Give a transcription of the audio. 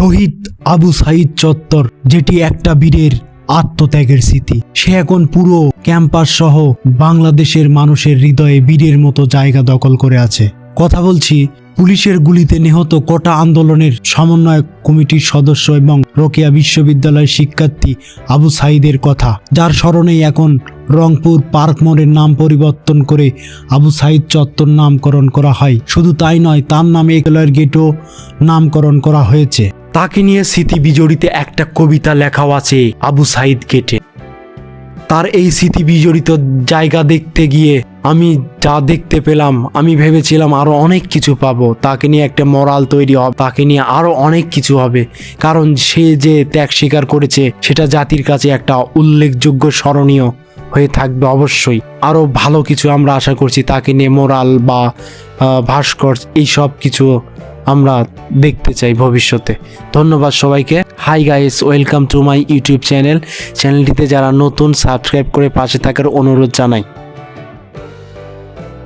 শহীদ আবু সাইদ চত্বর, যেটি একটা বীরের আত্মত্যাগের স্মৃতি। সে এখন পুরো ক্যাম্পাস সহ বাংলাদেশের মানুষের হৃদয়ে বীরের মতো জায়গা দখল করে আছে। কথা বলছি, পুলিশের গুলিতে নিহত কোটা আন্দোলনের সমন্বয় কমিটির সদস্য এবং রোকেয়া বিশ্ববিদ্যালয়ের শিক্ষার্থী আবু সাইদের কথা, যার স্মরণেই এখন রংপুর পার্ক মোড়ের নাম পরিবর্তন করে আবু সাইদ চত্বর নামকরণ করা হয়। শুধু তাই নয়, তার নামে একেলয়ের গেটও নামকরণ করা হয়েছে। তাকে নিয়ে স্মৃতি বিজড়িত একটা কবিতা লেখাও আছে আবু সাইদ কেটে। তার এই স্মৃতি বিজড়িত জায়গা দেখতে গিয়ে আমি যা দেখতে পেলাম, আমি ভেবেছিলাম আরও অনেক কিছু পাবো। তাকে নিয়ে একটা মরাল তৈরি হবে, তাকে নিয়ে আরও অনেক কিছু হবে। কারণ সে যে ত্যাগ স্বীকার করেছে, সেটা জাতির কাছে একটা উল্লেখযোগ্য স্মরণীয় হয়ে থাকবে অবশ্যই। আরও ভালো কিছু আমরা আশা করছি তাকে নিয়ে, মোরাল বা ভাস্কর এই সব কিছু আমরা দেখতে চাই ভবিষ্যতে। ধন্যবাদ সবাইকে। Hi guys welcome to my YouTube channel চ্যানেলটিতে যারা নতুন সাবস্ক্রাইব করে পাশে থাকার অনুরোধ জানাই।